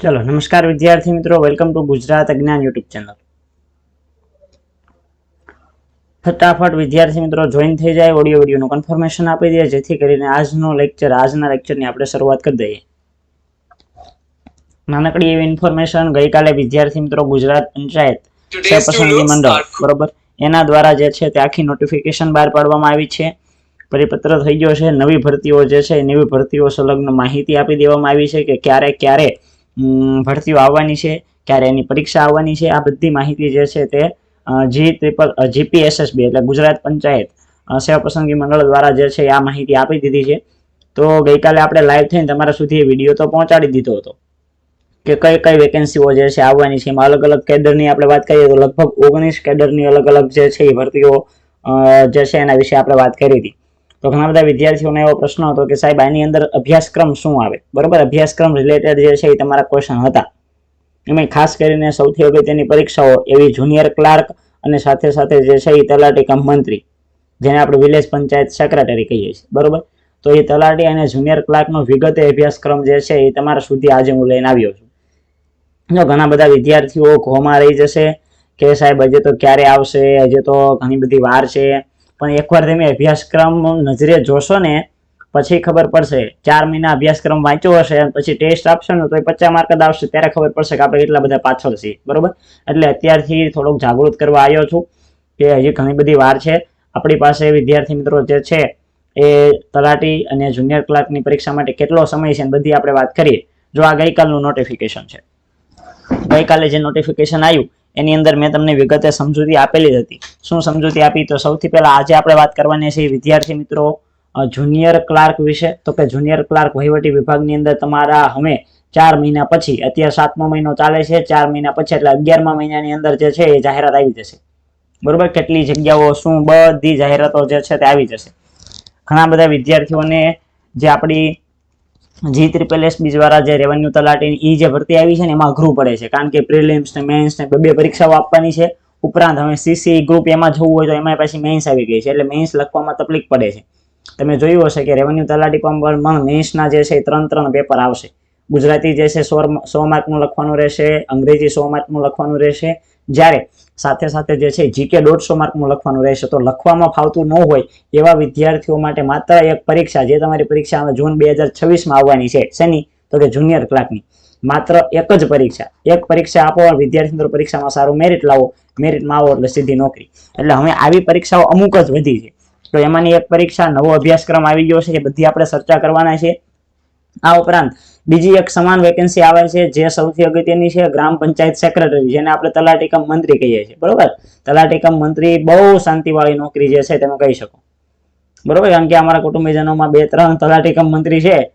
ચલો નમસ્કાર વિદ્યાર્થી મિત્રો વેલકમ ટુ ગુજરાત અજ્ઞાન યુટ્યુબ ચેનલ ફટાફટ વિદ્યાર્થી મિત્રો જોઈન થઈ જાય ઓડિયો વિડીયોનું કન્ફર્મેશન આપી દે જેથી કરીને આજનો લેક્ચર આજના લેક્ચરની આપણે શરૂઆત કરી દઈએ. નાનકડી એવી ઇન્ફોર્મેશન ગઈકાલે વિદ્યાર્થી મિત્રો ગુજરાત પંચાયત પસંદગી મંડળ બરોબર? એના દ્વારા જે છે તે આખી નોટિફિકેશન બહાર પાડવામાં આવી છે. પરિપત્ર થઈ ગયો છે નવી ભરતીઓ જે છે નવી ભરતીઓ સંલગ્ન માહિતી આપી દેવામાં આવી છે કે ક્યારે ક્યારે ભરતીઓ આવવાની છે, ક્યારે એની પરીક્ષા આવવાની છે, આ બધી માહિતી જે છે તે જી ટ્રિપલ જીપીએસએસબી એટલે ગુજરાત પંચાયત સેવા પસંદગી મંડળ દ્વારા જે છે આ માહિતી આપી દીધી છે. તો ગઈકાલે આપણે લાઈવ થઈને તમારા સુધી એ વીડિયો તો પહોંચાડી દીધો હતો. કે કઈ કઈ વેકેન્સીઓ જે છે આવવાની છે, એમાં અલગ અલગ કેડરની આપણે વાત કરીએ તો લગભગ ઓગણીસ કેડરની અલગ અલગ જે છે એ ભરતીઓ જે છે એના વિશે આપણે વાત કરી હતી. તો ઘણા બધા વિદ્યાર્થીઓને એવો પ્રશ્ન હતો કે સાહેબ, આની અંદર અભ્યાસક્રમ શું આવે? બરોબર? અભ્યાસક્રમ રિલેટેડ જે છે એ તમારા ક્વેશ્ચન હતા. એમાં ખાસ કરીને સૌથી અગત્યની પરીક્ષાઓ એવી જુનિયર ક્લાર્ક અને સાથે સાથે જે છે એ તલાટી કમ મંત્રી, જેને આપણે વિલેજ પંચાયત સેક્રેટરી કહીએ છીએ. બરોબર? તો એ તલાટી અને જુનિયર ક્લાર્કનો વિગતે અભ્યાસક્રમ જે છે એ તમારા સુધી આજે હું લઈને આવ્યો છું. જો ઘણા બધા વિદ્યાર્થીઓ ઘોમાં રહી જશે કે સાહેબ, હજે તો ક્યારે આવશે? હજે તો ઘણી બધી વાર છે. પણ એકવાર તમે અભ્યાસક્રમ નજરે જોશો ને, પછી ખબર પડશે. ચાર મહિના અભ્યાસક્રમ વાંચ્યો હશે પછી ટેસ્ટ આપશો ને તો એ પચાસ માર્ક જ આવશે. ત્યારે ખબર પડશે કે આપણે કેટલા બધા પાછળ છીએ. બરોબર? એટલે અત્યારથી થોડોક જાગૃત કરવા આવ્યો છું કે હજી ઘણી બધી વાર છે. આપણી પાસે વિદ્યાર્થી મિત્રો જે છે એ તલાટી અને જુનિયર ક્લાર્કની પરીક્ષા માટે કેટલો સમય છે બધી આપણે વાત કરીએ. જો આ ગઈકાલનું નોટિફિકેશન છે. ગઈકાલે જે નોટિફિકેશન આવ્યું એની અંદર મેં તમને વિગતે સમજૂતી આપેલી હતી. શું સમજૂતી આપી? તો સૌથી પહેલા આજે આપણે વાત કરવાની છે વિદ્યાર્થી મિત્રો જુનિયર ક્લાર્ક વિશે. તો કે જુનિયર ક્લાર્ક વહીવટી વિભાગની અંદર તમારા હવે ચાર મહિના પછી, અત્યારે સાતમો મહિનો ચાલે છે, ચાર મહિના પછી એટલે અગિયારમા મહિનાની અંદર જે છે એ જાહેરાત આવી જશે. બરોબર? કેટલી જગ્યાઓ શું બધી જાહેરાતો જે છે તે આવી જશે. ઘણા બધા વિદ્યાર્થીઓને જે આપણી જી ત્રિપલ એસ બીજવાળા જે રેવન્યુ તલાટી એ જે ભરતી આવી છે ને એમાં અઘરું પડે છે. કારણ કે પ્રિલિમ્સ ને મેન્સ ને બે પરીક્ષાઓ આપવાની છે. ઉપરાંત હવે સીસી ગ્રુપ એમાં જવું હોય તો એમાં પાછી મેન્સ આવી ગઈ છે. એટલે મેન્સ લખવામાં તકલીફ પડે છે. તમે જોયું હશે કે રેવન્યુ તલાટી પણ મેન્સના જે છે એ ત્રણ ત્રણ પેપર આવશે. ગુજરાતી જે છે સો સો માર્કનું લખવાનું રહેશે, અંગ્રેજી સો માર્કનું લખવાનું રહેશે જ્યારે સાથે સાથે જે છે જીકે દોઢસો માર્કનું લખવાનું રહેશે, તો લખવામાં ફાવતું ન હોય એવા વિદ્યાર્થીઓ માટે માત્ર એક પરીક્ષા, જે તમારી પરીક્ષા જૂન બે હજાર છવ્વીસમાં આવવાની છે, શેની? તો કે જુનિયર ક્લાર્કની માત્ર એક જ પરીક્ષા. એક પરીક્ષા આપો વિદ્યાર્થી મિત્રો પરીક્ષામાં સારું મેરિટ લાવો. મેરિટમાં આવો એટલે સીધી નોકરી. એટલે હવે આવી પરીક્ષાઓ અમુક જ વધી છે. તો એમાંની એક પરીક્ષા, નવો અભ્યાસક્રમ આવી ગયો છે, એ બધી આપણે ચર્ચા કરવાના છે. આ ઉપરાંત બીજી એક સમાન વેકેન્સી આવે છે, જે સૌથી અગત્યની છે, ગ્રામ પંચાયત સેક્રેટરી જેને આપણે તલાટી મંત્રી કહીએ છીએ. બરોબર? તલાટી મંત્રી બહુ શાંતિવાળી નોકરી જે છે તમે કહી શકો. બરોબર? કારણ કે અમારા કુટુંબીજનોમાં બે, ત્રણ તલાટી મંત્રી છે.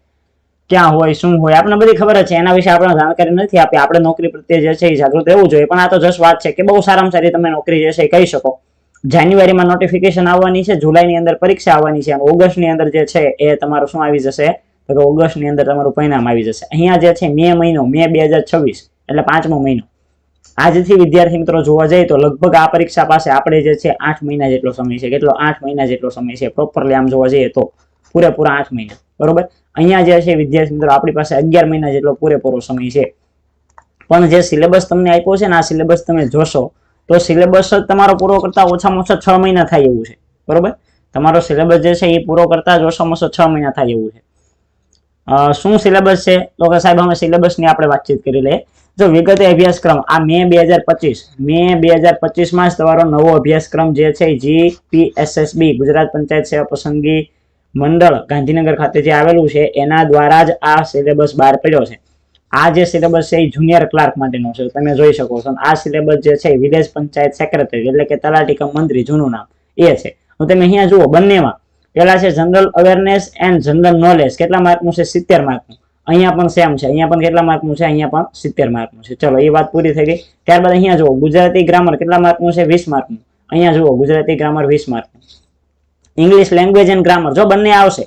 ક્યાં હોય, શું હોય, આપણને બધી ખબર છે. એના વિશે આપણે જાણકારી નથી આપી. આપણે નોકરી પ્રત્યે જે છે એ જાગૃત રહેવું જોઈએ. પણ આ તો જસ્ટ વાત છે કે બહુ સારામાં સારી તમે નોકરી જે છે એ કહી શકો. જાન્યુઆરીમાં નોટિફિકેશન આવવાની છે, જુલાઈની અંદર પરીક્ષા આવવાની છે અને ઓગસ્ટની અંદર જે છે એ તમારું શું આવી જશે? તો કે ઓગસ્ટની અંદર તમારું પરિણામ આવી જશે. અહીંયા જે છે, મે મહિનો, મે બે હજાર છવ્વીસ, એટલે પાંચમો મહિનો. આજથી વિદ્યાર્થી મિત્રો જોવા જઈએ તો લગભગ આ પરીક્ષા પાસે આપણે જે છે, આઠ મહિના જેટલો સમય છે. કેટલો? આઠ મહિના જેટલો સમય છે. પ્રોપરલી આમ જોવા જઈએ તો પૂરેપૂરા આઠ મહિના. બરોબર? અહીંયા જે છે, વિદ્યાર્થી મિત્રો, આપણી પાસે અગિયાર મહિના જેટલો પૂરેપૂરો સમય છે. પણ જે સિલેબસ તમને આપ્યો છે ને, આ સિલેબસ તમે જોશો, તો સિલેબસ જ તમારો પૂરો કરતા ઓછામાં ઓછા છ મહિના થાય એવું છે. બરોબર? તમારો સિલેબસ જે છે, એ પૂરો કરતા જ ઓછામાં ઓછો છ મહિના થાય એવું છે. શું સિલેબસ છે? તો કે સાહેબ, અમે સિલેબસની આપણે વાતચીત કરી લઈએ. જો વિગતે અભ્યાસક્રમ, આ મે બે હજાર પચીસ. મે બે હજાર પચીસમાં જ તમારો નવો અભ્યાસક્રમ જે છે જીપીએસએસબી, ગુજરાત પંચાયત સેવા પસંદગી મંડળ, ગાંધીનગર ખાતે જે આવેલું છે, એના દ્વારા જ આ સિલેબસ બહાર પડ્યો છે. આ જે સિલેબસ છે એ જુનિયર ક્લાર્ક માટેનો છે. તમે જોઈ શકો છો. આ સિલેબસ જે છે વિદેશ પંચાયત સેક્રેટરી એટલે કે તલાટી કમ મંત્રી, જૂનું નામ એ છે. તમે અહીંયા જુઓ, બંનેમાં પેલા છે general awareness and general knowledge કેટલા માર્કનું છે? સિત્તેર માર્કનું. અહીંયા પણ સેમ છે. અહીંયા પણ કેટલા માર્કનું છે? અહીંયા પણ સિત્તેર માર્કનું છે. ચલો, એ વાત પૂરી થઈ ગઈ. ત્યારબાદ અહીંયા જુઓ, ગુજરાતી ગ્રામર કેટલા માર્કનું છે? વીસ માર્કનું. અહીંયા જુઓ, ગુજરાતી ગ્રામર વીસ માર્કનું. ઇંગ્લિશ લેંગ્વેજ એન્ડ ગ્રામર જો બંને આવશે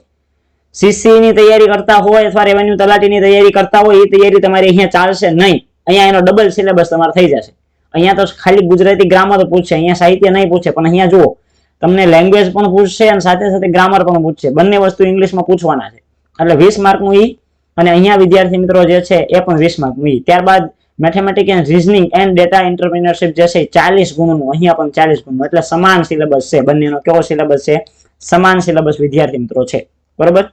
સીસી ની તૈયારી કરતા હોય અથવા રેવન્યુ તલાટીની તૈયારી કરતા હોય, એ તૈયારી તમારી અહીંયા ચાલશે નહીં. અહીંયા એનો ડબલ સિલેબસ તમારે થઈ જશે. અહીંયા તો ખાલી ગુજરાતી ગ્રામર પૂછશે અહીંયા સાહિત્ય નહીં પૂછે. પણ અહીંયા જુઓ તમને લેંગ્વેજ પણ પૂછશે અને સાથે સાથે ગ્રામર પણ પૂછશે. બંને વસ્તુ ઇંગ્લિશમાં પૂછવાના છે. એટલે વીસ માર્કનું ઈ અને અહીંયા વિદ્યાર્થી મિત્રો જે છે એ પણ વીસ માર્ક ઈ. ત્યારબાદ mathematic and reasoning and data entrepreneurship જે છે ચાલીસ ગુણનું, અહીંયા પણ ચાલીસ ગુણનું. એટલે સમાન સિલેબસ છે. બંનેનો કેવો સિલેબસ છે? સમાન સિલેબસ વિદ્યાર્થી મિત્રો છે. બરોબર?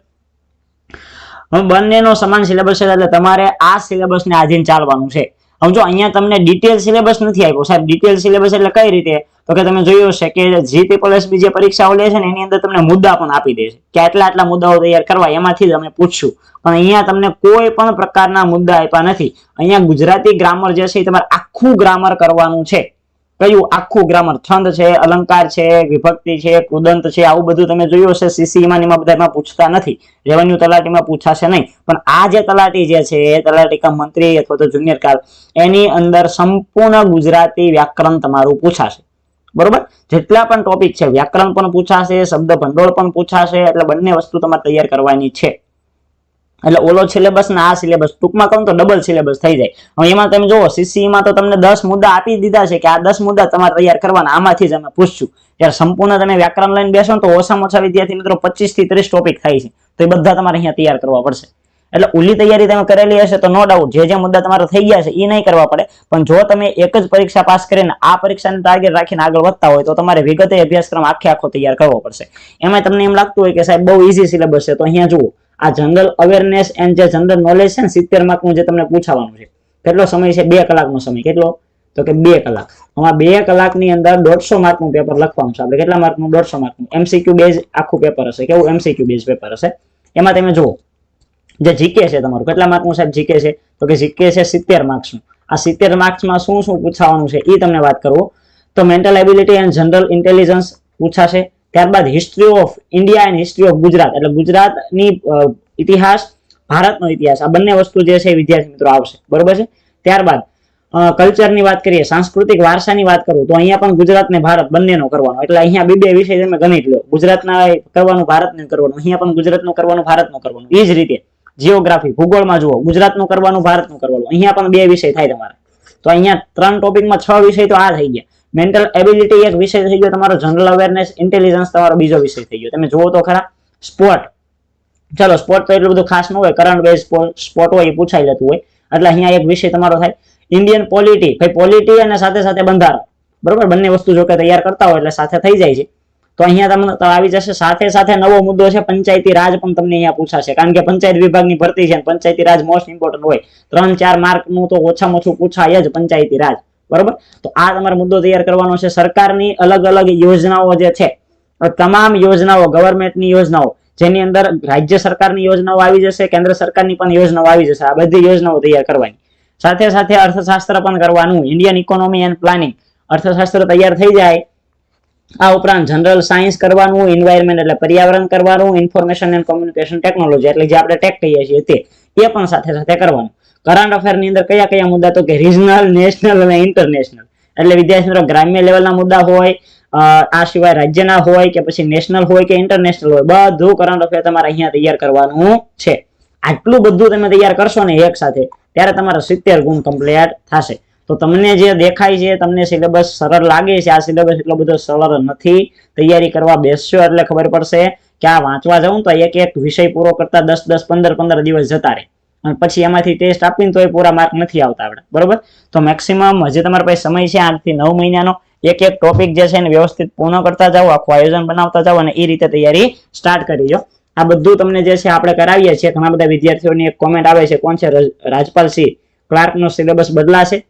બંનેનો સમાન સિલેબસ છે એટલે તમારે આ સિલેબસને આધીન ચાલવાનું છે. હવે જો અહીંયા તમને ડિટેલ સિલેબસ નથી આપ્યો. સાહેબ ડિટેલ સિલેબસ એટલે કઈ રીતે? તો કે તમે જોયું હશે કે જી ટ્રિપલ એસબી જે પરીક્ષાઓ લે છે ને, એની અંદર તમને મુદ્દા પણ આપી દે છે. કે આટલા આટલા મુદ્દાઓ તૈયાર કરવા, એમાંથી જ અમે પૂછશું. પણ અહીંયા તમને કોઈ પણ પ્રકારના મુદ્દા આપ્યા નથી. અહીંયા ગુજરાતી ગ્રામર જે છે એ તમારે આખું ગ્રામર કરવાનું છે. કયું આખું ગ્રામર છંદ છે, અલંકાર છે, વિભક્તિ છે, કૃદંત છે, આવું બધું તમે જોયું હશે સીસી માં એમાં બધામાં પૂછતા નથી. રેવન્યુ તલાટીમાં પૂછાશે નહીં. પણ આ જે તલાટી જે છે, એ તલાટી કમ મંત્રી અથવા તો જુનિયર કાલ, એની અંદર સંપૂર્ણ ગુજરાતી વ્યાકરણ તમારું પૂછાશે. બરોબર? જેટલા પણ ટોપિક છે, વ્યાકરણ પણ પૂછાશે, શબ્દ ભંડોળ પણ પૂછાશે, એટલે બંને વસ્તુ તમારે તૈયાર કરવાની છે. એટલે ઓલો સિલેબસ ને આ સિલેબસ ટૂંકમાં કહું તો ડબલ સિલેબસ થઈ જાય. હવે એમાં તમે જુઓ સીસીમાં તો તમને દસ મુદ્દા આપી દીધા છે કે આ દસ મુદ્દા તમારે તૈયાર કરવાના. આમાંથી જ અમે પૂછશું. ત્યારે સંપૂર્ણ તમે વ્યાકરણ લઈને બેસો તો ઓછામાં ઓછા વિદ્યાર્થી મિત્રો પચીસથી ત્રીસ ટોપિક થાય છે. તો એ બધા તમારે અહીંયા તૈયાર કરવા પડશે. એટલે ઓલી તૈયારી તમે કરેલી હશે તો નો ડાઉટ જે જે મુદ્દા તમારા થઈ ગયા છે એ નહીં કરવા પડે. પણ જો તમે એક જ પરીક્ષા પાસ કરીને આ પરીક્ષાને ટાર્ગેટ રાખીને આગળ વધતા હોય તો તમારે વિગતે અભ્યાસક્રમ આખે આખો તૈયાર કરવો પડશે. એમાં તમને એમ લાગતું હોય કે સાહેબ બહુ ઈઝી સિલેબસ છે, તો અહીંયા જુઓ. આ જનરલ અવેરનેસ એન્ડ જે જનરલ નોલેજ છે ને, સિત્તેર માર્કનું જે તમને પૂછાવાનું છે. કેટલો સમય છે? બે કલાકનો સમય. કેટલો? તો કે બે કલાક. આમાં બે કલાકની અંદર દોઢસો માર્કનું પેપર લખવાનું છે. આપણે કેટલા માર્કનું દોઢસો માર્કનું એમસીક્યુ બેઝ આખું પેપર હશે. કેવું એમસીક્યુ બેઝ પેપર હશે? એમાં તમે જુઓ. જે જીકે છે તમારું, કેટલા માર્કનું સાહેબ જીકે છે? તો કે જીકે છે સિત્તેર માર્ક્સનું આ સિત્તેર માર્ક્સમાં શું શું પૂછાવાનું છે? એ તમને વાત કરવું તો mental ability and general intelligence પૂછાશે. ત્યારબાદ history of India and history of Gujarat. એટલે ગુજરાતની ઇતિહાસ, ભારતનો ઇતિહાસ, આ બંને વસ્તુ જે છે વિદ્યાર્થી મિત્રો આવશે. બરોબર છે? ત્યારબાદ કલ્ચરની વાત કરીએ, સાંસ્કૃતિક વારસાની વાત કરું, તો અહીંયા પણ ગુજરાત ને ભારત બંનેનો કરવાનો. એટલે અહીંયા બે બે વિષય તમે ગણી લો. ગુજરાતના કરવાનું, ભારતને કરવાનું. અહીંયા પણ ગુજરાતનું કરવાનું, ભારતનું કરવાનું. એ જ રીતે. જીઓગ્રાફી ભૂગોળમાં જુઓ, ગુજરાતનું કરવાનું, ભારતનું કરવાનું. અહીંયા પણ બે વિષય થાય તમારે. તો અહીંયા ત્રણ ટોપિકમાં છ વિષય તો આ થઈ ગયા. મેન્ટલ એબિલિટી એક વિષય થઈ ગયો તમારો જનરલ અવેરનેસ ઇન્ટેલિજન્સ તમારો બીજો વિષય થઈ ગયો. તમે જુઓ તો ખરા સ્પોર્ટ ચલો સ્પોર્ટ તો એટલું બધું ખાસ ન હોય કરંટ બેઝ સ્પોર્ટ હોય એ પૂછાઈ જતું હોય. એટલે અહીંયા એક વિષય તમારો થાય ઇન્ડિયન પોલિટી ભાઈ પોલિટી અને સાથે સાથે બંધારણ. બરોબર? બંને વસ્તુ જો કે તૈયાર કરતા હોય એટલે સાથે થઈ જાય છે. તો અહીંયા તમને આવી જશે, સાથે સાથે નવો મુદ્દો છે, પંચાયતી રાજ પણ તમને અહીંયા પૂછાશે. કારણ કે પંચાયત વિભાગની ભરતી છે પંચાયતી રાજ મોસ્ટ ઇમ્પોર્ટન્ટ હોય. ત્રણ ચાર માર્કનું તો ઓછામાં ઓછું પૂછાય જ પંચાયતી રાજ. બરોબર? તો આ તમારે મુદ્દો તૈયાર કરવાનો છે. સરકારની અલગ અલગ યોજનાઓ જે છે તમામ યોજનાઓ, ગવર્મેન્ટની યોજનાઓ, જેની અંદર રાજ્ય સરકારની યોજનાઓ આવી જશે, કેન્દ્ર સરકારની પણ યોજનાઓ આવી જશે. આ બધી યોજનાઓ તૈયાર કરવાની. સાથે સાથે અર્થશાસ્ત્ર પણ કરવાનું. ઇન્ડિયન ઇકોનોમી એન્ડ પ્લાનિંગ અર્થશાસ્ત્ર તૈયાર થઈ જાય. આ ઉપરાંત જનરલ સાયન્સ કરવાનું એન્વાયરમેન્ટ એટલે પર્યાવરણ કરવાનું ઇન્ફોર્મેશન એન્ડ કોમ્યુનિકેશન ટેકનોલોજી એટલે જે આપણે ટેક કહીએ છીએ તે, એ પણ સાથે સાથે કરવાનું. કરંટ અફેરની અંદર કયા કયા મુદ્દા? તો કે રિજનલ નેશનલ અને ઇન્ટરનેશનલ એટલે વિદ્યાર્થી મિત્રો ગ્રામ્ય લેવલના મુદ્દા હોય આ સિવાય રાજ્યના હોય કે પછી નેશનલ હોય કે ઇન્ટરનેશનલ હોય, બધું કરંટ અફેર તમારે અહીંયા તૈયાર કરવાનું છે. આટલું બધું તમે તૈયાર કરશો ને એક સાથે, ત્યારે તમારા સિત્તેર ગુણ કમ્પ્લીટ થશે. તો તમને જે દેખાય છે, તમને સિલેબસ સરળ લાગે છે, આ સિલેબસ એટલો બધો સરળ નથી. તૈયારી કરવા બેસશો એટલે ખબર પડશે કે આ વાંચવા જાઉં તો એક એક વિષય પૂરો કરતા દસ દસ, પંદર પંદર દિવસ જતા રહે. પછી એમાંથી ટેસ્ટ આપીને તો એ પૂરા માર્ક નથી આવતા આપણે. બરોબર? તો મેક્સિમમ હજી તમારા પાસે સમય છે આઠથી નવ મહિનાનો. એક એક ટોપિક જે છે એને વ્યવસ્થિત પૂર્ણ કરતા જાઓ, આખું આયોજન બનાવતા જાઓ અને એ રીતે તૈયારી સ્ટાર્ટ કરી દો. આ બધું તમને જે છે આપણે કરાવીએ છીએ. ઘણા બધા વિદ્યાર્થીઓની એક કોમેન્ટ આવે છે, કોણ છે રાજપાલ સિંહ? ક્લાર્કનો સિલેબસ બદલાશે?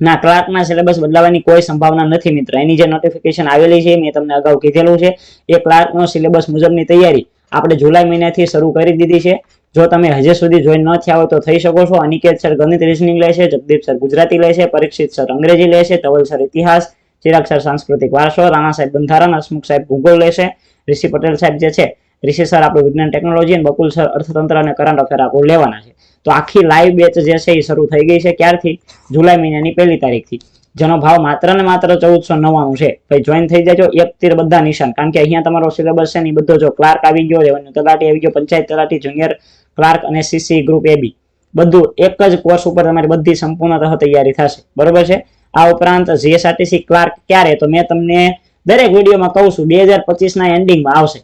ના, ક્લાર્કના સિલેબસ બદલાવાની કોઈ સંભાવના નથી મિત્ર. એની જે નોટિફિકેશન આવેલી છે, મેં તમને અગાઉ કીધેલું છે, એ ક્લાર્કનો સિલેબસ મુજબની તૈયારી આપણે જુલાઈ મહિનાથી શરૂ કરી દીધી છે. જો તમે હજી સુધી જોઈન ન થયા હો તો થઈ શકો છો. અનિકેત સર ગણિત રિઝનિંગ લે છે, જગદીપ સર ગુજરાતી લે છે, પરીક્ષિત સર અંગ્રેજી લે છે, ધવલ સર ઇતિહાસ, ચિરાગ સર સાંસ્કૃતિક વારસો, રાણા સાહેબ બંધારણ, હસમુખ સાહેબ ભૂગોળ લેશે ઋષિ પટેલ સાહેબ જે છે, ઋષિ સર આપણું વિજ્ઞાન ટેકનોલોજી અને બકુલ સર અર્થતંત્ર અને કરંટ અફેર આપણું લેવાના છે. તો આખી લાઈવ બેચ જે છે એ શરૂ થઈ ગઈ છે. ક્યારથી? જુલાઈ મહિનાની પહેલી તારીખથી. જેનો ભાવ માત્ર ને માત્ર ચૌદસો નવ્વાણું છે. ભાઈ જોઈન થઈ જાજો, એક તીર બધા નિશાન. કારણ કે અહીંયા તમારો સિલેબસ છે ને બધો જો ક્લાર્ક આવી ગયો, રેવન્યુ તલાટી આવી ગયો, પંચાયત તલાટી જુનિયર ક્લાર્ક અને સીસી ગ્રુપ એબી બધું એક જ કોર્સ ઉપર તમારી બધી સંપૂર્ણતઃ તૈયારી થશે. બરોબર છે? આ ઉપરાંત જીએસઆરટીસી ક્લાર્ક ક્યારે? તો મેં તમને દરેક વિડીયોમાં કહું છું, બે હજાર પચીસના એન્ડિંગમાં આવશે.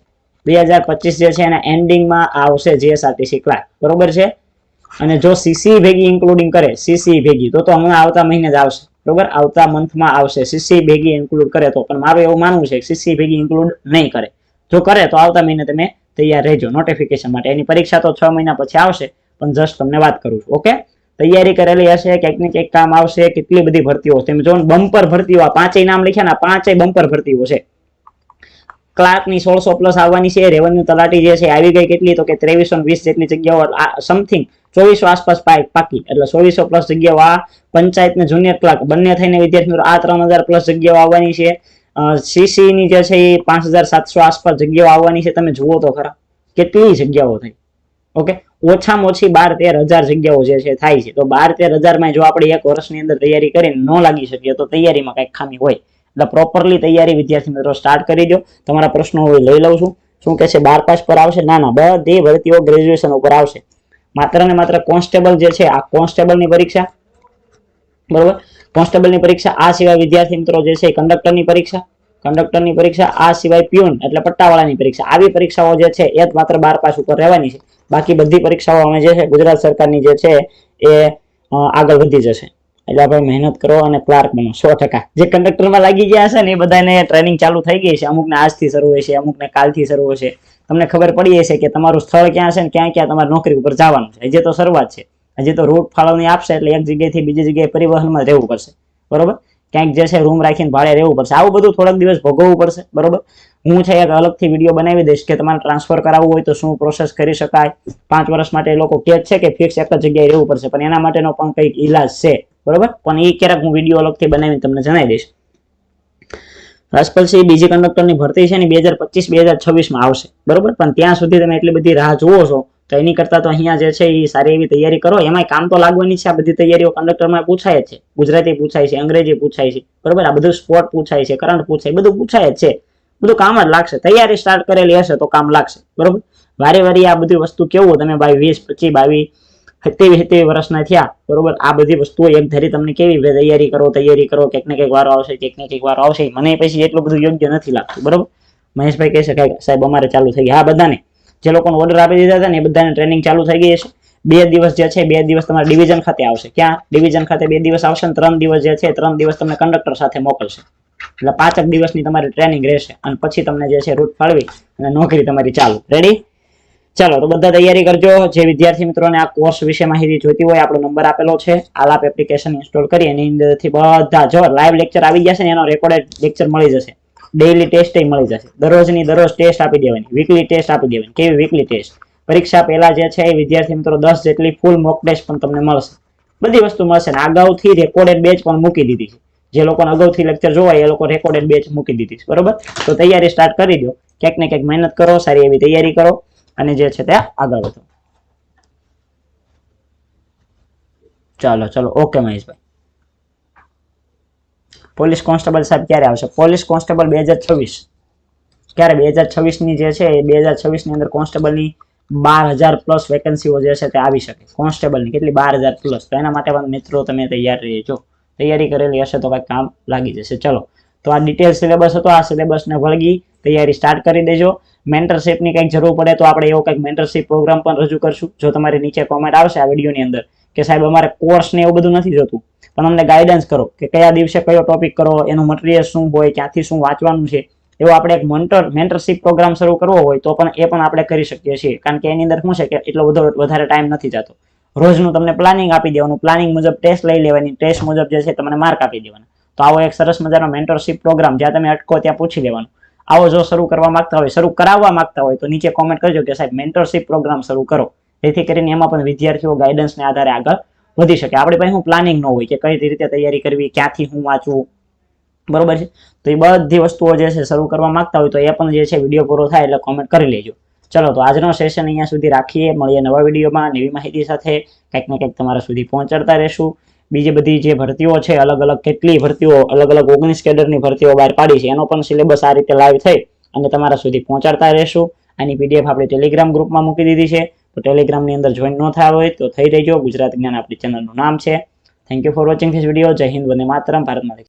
બે હજાર પચીસ જે છે એના એન્ડિંગમાં આવશે જીએસઆરટીસી ક્લાર્ક બરોબર છે? અને જો સીસી ભેગી ઇન્ક્લુડિંગ કરે સીસી ભેગી, તો તો હમણાં આવતા મહિને જ આવશે. બરોબર? આવતા મંથમાં આવશે. સીસી ભેગી ઇન્ક્લુડ કરે તો. પણ મારું એવું માનવું છે કે સીસી ભેગી ઇન્ક્લુડ નહીં કરે. જો કરે તો આવતા મહિને તમે તૈયાર રહેજો નોટિફિકેશન માટે. એની પરીક્ષા તો છ મહિના પછી આવશે, પણ જસ્ટ તમને વાત કરું છું. ઓકે? તૈયારી કરેલી હશે, ક્યાંક ને ક્યાંક કામ આવશે, કેટલી બધી ભરતીઓ. તમે જો બમ્પર ભરતીઓ, આ પાંચેય નામ લખ્યા ને પાંચેય બમ્પર ભરતીઓ છે. ક્લાર્કની સોળસો પ્લસ આવવાની છે રેવન્યુ તલાટી જે છે, આવી ગઈ કેટલી? તો કે ત્રેવીસો વીસ જેટલી જગ્યાઓ સમથિંગ ચોવીસો આસપાસ પાકી. એટલે ચોવીસો પ્લસ જગ્યાઓ આ પંચાયત ને જુનિયર ક્લાર્ક, બંને થઈને વિદ્યાર્થી મિત્રો આ ત્રણ હજાર પ્લસ જગ્યાઓ આવવાની છે. સીસી ની જે છે એ પાંચ હજાર સાતસો આસપાસ જગ્યાઓ આવવાની છે. તમે જુઓ તો ખરા, કેટલી જગ્યાઓ થઈ. ઓકે? ઓછામાં ઓછી બાર તેર હજાર જગ્યાઓ જે છે થાય છે. તો બાર તેર હજારમાં જો આપણે એક વર્ષની અંદર તૈયારી કરીને ન લાગી શકીએ, તો તૈયારીમાં કંઈક ખામી હોય. એટલે પ્રોપરલી તૈયારી વિદ્યાર્થી મિત્રો સ્ટાર્ટ કરી દો. તમારા પ્રશ્નો હું લઈ લઉં છું. શું કે છે? બાર પાસ પર આવશે? ના ના, બધી ભરતીઓ ગ્રેજ્યુએશન ઉપર આવશે. માત્ર ને માત્ર કોન્સ્ટેબલ જે છે, આ કોન્સ્ટેબલની પરીક્ષા. બરોબર? કોન્સ્ટેબલની પરીક્ષા આ સિવાય વિદ્યાર્થી મિત્રો જે છે કંડક્ટરની પરીક્ષા. કંડક્ટરની પરીક્ષા આ સિવાય પ્યુન, એટલે પટ્ટાવાળાની પરીક્ષા. આવી પરીક્ષાઓ જે છે, એ જ માત્ર બાર પાસ ઉપર રહેવાની છે. બાકી બધી પરીક્ષાઓ અમે જે છે, ગુજરાત સરકારની જે છે, એ આગળ વધી જશે. એટલે આપણે મહેનત કરો અને ક્લાર્ક બનો, સો ટકા. જે કંડક્ટરમાં લાગી ગયા છે ને, એ બધાને ટ્રેનિંગ ચાલુ થઈ ગઈ છે. અમુકને આજથી શરૂ હોય છે, અમુકને કાલથી શરૂ હશે તમને ખબર પડી હશે કે તમારું સ્થળ ક્યાં છે ને ક્યાં ક્યાં તમારે નોકરી ઉપર જવાનું છે. હજી તો શરૂઆત છે. હજી તો રૂટ ફાળવણી આપશે એટલે એક જગ્યાએથી બીજી જગ્યાએ પરિવહનમાં રહેવું પડશે. બરોબર? ક્યાંક જે છે રૂમ રાખીને ભાડે રહેવું પડશે. આવું બધું થોડાક દિવસ ભોગવવું પડશે. બરોબર? હું છે એક અલગથી વીડિયો બનાવી દઈશ કે તમારે ટ્રાન્સફર કરાવવું હોય તો શું પ્રોસેસ કરી શકાય? પાંચ વર્ષ માટે એ લોકો કહે છે કે ફિક્સ એક જ જગ્યાએ રહેવું પડશે. પણ એના માટેનો પણ કંઈક ઈલાજ છે. બરોબર? પણ એ ક્યારેક હું વીડિયો અલગથી બનાવીને તમને જણાવી દઈશ. રાજપલસિંહ બીજી કંડક્ટરની ભરતી છે ને બે હજાર પચીસ, બે હજાર છવ્વીસમાં આવશે. બરોબર? પણ ત્યાં સુધી તમે એટલી બધી રાહ જુઓ છો, તો એની કરતાં તો અહીંયા જે છે એ સારી એવી તૈયારી કરો. એમાંય કામ તો લાગવાની છે, આ બધી તૈયારીઓ કંડક્ટરમાં પૂછાય છે. ગુજરાતી પૂછાય છે, અંગ્રેજી પૂછાય છે. બરોબર? આ બધું સ્પોર્ટ પૂછાય છે, કરંટ પૂછાય બધું પૂછાય જ છે. બધું કામ જ લાગશે. તૈયારી સ્ટાર્ટ કરેલી હશે તો કામ લાગશે. બરોબર? વારે વારી આ બધી વસ્તુ કેવું? તમે ભાઈ વીસ પચીસ, બાવીસ સત્યાવીસ સત્યાવીસ વર્ષના થયા. બરોબર? આ બધી વસ્તુઓ એક ધરી તમને કેવી તૈયારી કરો તૈયારી કરો, ક્યાંક ને કંઈક વારો આવશે, ક્યાંક ને ક્યાંક વારો આવશે મને પછી એટલું બધું યોગ્ય નથી લાગતું. બરોબર? મહેશભાઈ કહે છે સાહેબ, અમારે ચાલુ થઈ ગયા હા, બધાને. જે લોકોને ઓર્ડર આપી દીધા હતા ને, એ બધાને ટ્રેનિંગ ચાલુ થઈ ગઈ છે બે દિવસ જે છે, બે દિવસ તમારા ડિવિઝન ખાતે આવશે. ક્યાં? ડિવિઝન ખાતે બે દિવસ આવશે ને ત્રણ દિવસ જે છે, ત્રણ દિવસ તમને કંડક્ટર સાથે મોકલશે. એટલે પાંચક દિવસની તમારી ટ્રેનિંગ રહેશે. અને પછી તમને જે છે રૂટ ફાળવી અને નોકરી તમારી ચાલુ. રેડી ચાલો, તો બધા તૈયારી કરજો. જે વિદ્યાર્થી મિત્રોને આ કોર્સ વિશે માહિતી જોઈતી હોય, આપણો નંબર આપેલો છે. આલાપ એપ્લિકેશન ઇન્સ્ટોલ કરી એની અંદરથી બધા જો લાઈવ લેક્ચર આવી જશે ને, એનો રેકોર્ડેડ લેક્ચર મળી જશે. ડેઈલી ટેસ્ટ મળી જશે. દરરોજની દરરોજ ટેસ્ટ આપી દેવાની. વીકલી ટેસ્ટ આપી દેવાની. કેવી વીકલી ટેસ્ટ પરીક્ષા પહેલા જે છે એ વિદ્યાર્થી મિત્રો દસ જેટલી ફૂલ મોક ટેસ્ટ પણ તમને મળશે. બધી વસ્તુ મળશે ને, અગાઉથી રેકોર્ડેડ બેચ પણ મૂકી દીધી છે. જે લોકોને અગાઉથી લેક્ચર જોવાય, એ લોકો રેકોર્ડેડ બેચ મૂકી દીધી છે. બરોબર? તો તૈયારી સ્ટાર્ટ કરી દો. ક્યાંક ને ક્યાંક મહેનત કરો, સારી એવી તૈયારી કરો. અને જે છે તે આગળ વધો. ચાલો, ચલો, ઓકે મહેશભાઈ. પોલીસ કોન્સ્ટેબલ સાહેબ ક્યારે આવશે? પોલીસ કોન્સ્ટેબલ બે હજાર છવ્વીસ. ક્યારે? બે હજાર છવ્વીસની જે છે એ બે હજાર છવ્વીસની અંદર કોન્સ્ટેબલની બાર હજાર પ્લસ વેકેન્સીઓ જે છે તે આવી શકે. કોન્સ્ટેબલની કેટલી? બાર હજાર પ્લસ. તો એના માટે પણ મિત્રો તમે તૈયાર રહેજો તૈયારી કરેલી હશે તો કંઈક કામ લાગી જશે. ચલો. તો આ ડિટેલ સિલેબસ હતો. આ સિલેબસને વળગી તૈયારી સ્ટાર્ટ કરી દેજો. મેન્ટરશીપની કંઈક જરૂર પડે તો આપણે એવો કંઈક મેન્ટરશીપ પ્રોગ્રામ પણ રજૂ કરશું. જો તમારી નીચે કોમેન્ટ આવશે આ વિડીયોની અંદર કે સાહેબ અમારે કોર્સ ને એવું બધું નથી જોતું. પણ અમને ગાઈડન્સ કરો કે કયા દિવસે કયો ટોપિક કરો, એનું મટીરિયલ શું હોય, ક્યાંથી શું વાંચવાનું છે, એવો આપણે એક મેન્ટર મેન્ટરશીપ પ્રોગ્રામ શરૂ કરવો હોય તો પણ એ પણ આપણે કરી શકીએ છીએ. કારણ કે એની અંદર શું છે કે એટલો બધો વધારે ટાઈમ નથી જતો. રોજનું તમને પ્લાનિંગ આપી દેવાનું. પ્લાનિંગ મુજબ ટેસ્ટ લઈ લેવાની. ટેસ્ટ મુજબ જે છે તમને માર્ક આપી દેવાના. તો આવો એક સરસ મજાનો મેન્ટરશીપ પ્રોગ્રામ જ્યાં તમે અટકો ત્યાં પૂછી લેવાનું. આવો જો શરૂ કરવા માંગતા હોય, શરૂ કરાવવા માંગતા હોય, તો નીચે કોમેન્ટ કરજો કે સાહેબ મેન્ટરશીપ પ્રોગ્રામ શરૂ કરો. જેથી કરીને એમાં પણ વિદ્યાર્થીઓ ગાઈડન્સને આધારે આગળ વધી શકે. આપણી પાસે શું પ્લાનિંગ ન હોય કે કઈ રીતે તૈયારી કરવી, ક્યાંથી હું વાંચવું. બરોબર છે? તો એ બધી વસ્તુઓ જે છે શરૂ કરવા માંગતા હોય તો એ પણ જે છે વીડિયો પૂરો થાય એટલે કોમેન્ટ કરી લેજો. ચલો, તો આજનો સેશન અહીંયા સુધી રાખીએ. મળીએ નવા વિડીયોમાં નવી માહિતી સાથે. કંઈક ને કંઈક તમારા સુધી પહોંચાડતા રહેશું. બીજી બધી જે ભરતીઓ છે, અલગ અલગ કેટલી ભરતીઓ, અલગ અલગ ઓગણીસ કેડરની ભરતીઓ બહાર પાડી છે, એનો પણ સિલેબસ આ રીતે લાઈવ થઈ અને તમારા સુધી પહોંચાડતા રહેશું. આની પીડીએફ આપણે ટેલિગ્રામ ગ્રુપમાં મૂકી દીધી છે. તો ટેલિગ્રામની અંદર જોઈન ન થયા હોય તો થઈ રહેજો. ગુજરાત જ્ઞાન આપણી ચેનલનું નામ છે. Thank you for watching this video જય હિન્દ, વંદે માતરમ. ભારત માતા